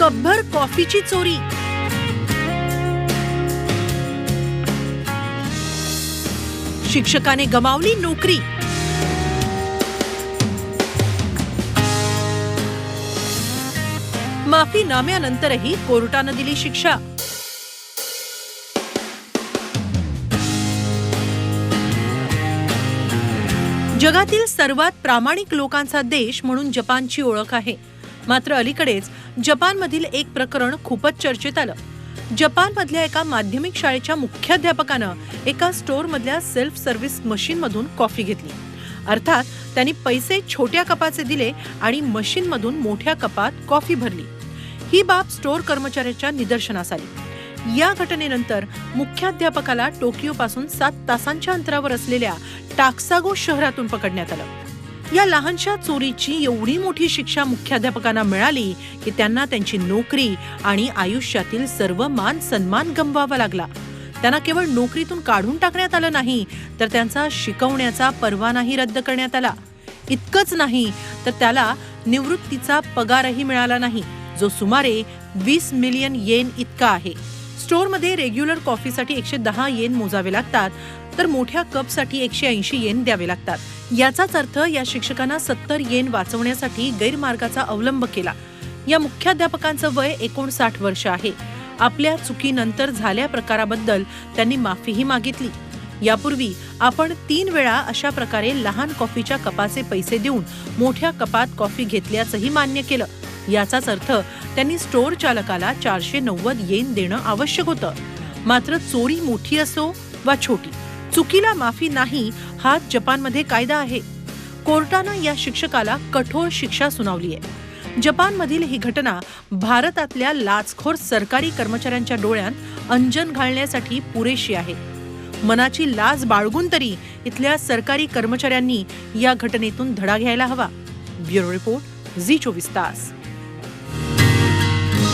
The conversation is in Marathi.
कपभर कॉफीची चोरी. शिक्षकाने गमावली नोकरी. माफी नाम्यानंतरही कोर्टानं दिली शिक्षा. जगातील सर्वात प्रामाणिक लोकांचा देश म्हणून जपानची ओळख आहे. मात्र अलीकडेच जपानमधील एक प्रकरण खूपच चर्चेत आलं. जपानमधल्या एका माध्यमिक शाळेच्या मुख्याध्यापकानं एका स्टोअरमधल्या सेल्फ सर्व्हिस मशीनमधून कॉफी घेतली. अर्थात त्यांनी पैसे छोट्या कपाचे दिले आणि मशीनमधून मोठ्या कपात कॉफी भरली. ही बाब स्टोअर कर्मचाऱ्याच्या निदर्शनास आली. या घटनेनंतर मुख्याध्यापकाला टोकियोपासून सात तासांच्या अंतरावर असलेल्या टाक्सागो शहरातून पकडण्यात आलं. या लहानशा चोरीची एवढी मोठी शिक्षा मुख्याध्यापकांना मिळाली की त्यांना त्यांची नोकरी आणि आयुष्यातील सर्व मान सन्मान गमवावा लागला. त्यांना केवळ नोकरीतून काढून टाकण्यात आलं नाही तर त्यांचा शिकवण्याचा परवानाही रद्द करण्यात आला. इतकंच नाही तर त्याला निवृत्तीचा पगारही मिळाला नाही जो सुमारे वीस मिलियन येन इतका आहे. स्टोअरमध्ये रेग्युलर कॉफीसाठी एकशे दहा येन मोजावे लागतात तर मोठ्या कपसाठी एकशे ऐंशी येन द्यावे लागतात. याचाच अर्थ या शिक्षकांना सत्तर येन वाचवण्यासाठी गैरमार्गाचा अवलंब केला. या मुख्याध्यापकांचं वय एकोणसाठ वर्ष आहे. आपल्या चुकीनंतर झाल्या प्रकाराबद्दल त्यांनी माफीही मागितली. यापूर्वी आपण तीन वेळा अशा प्रकारे लहान कॉफीच्या कपाचे पैसे देऊन मोठ्या कपात कॉफी घेतल्याचंही मान्य केलं. याचाच अर्थ त्यांनी स्टोअर चालकाला चारशे नव्वद येन देणं आवश्यक होतं. मात्र चोरी मोठी असो वा छोटी चुकीला माफी नाही हा जपानमध्ये कायदा आहे. कोर्टानं या शिक्षकाला कठोर शिक्षा सुनावली आहे जपानमधील ही घटना भारतातल्या लाचखोर सरकारी कर्मचाऱ्यांच्या डोळ्यात अंजन घालण्यासाठी पुरेशी आहे. मनाची लाज बाळगून तरी इथल्या सरकारी कर्मचाऱ्यांनी या घटनेतून धडा घ्यायला हवा. ब्युरो रिपोर्ट झी चोवीस तास.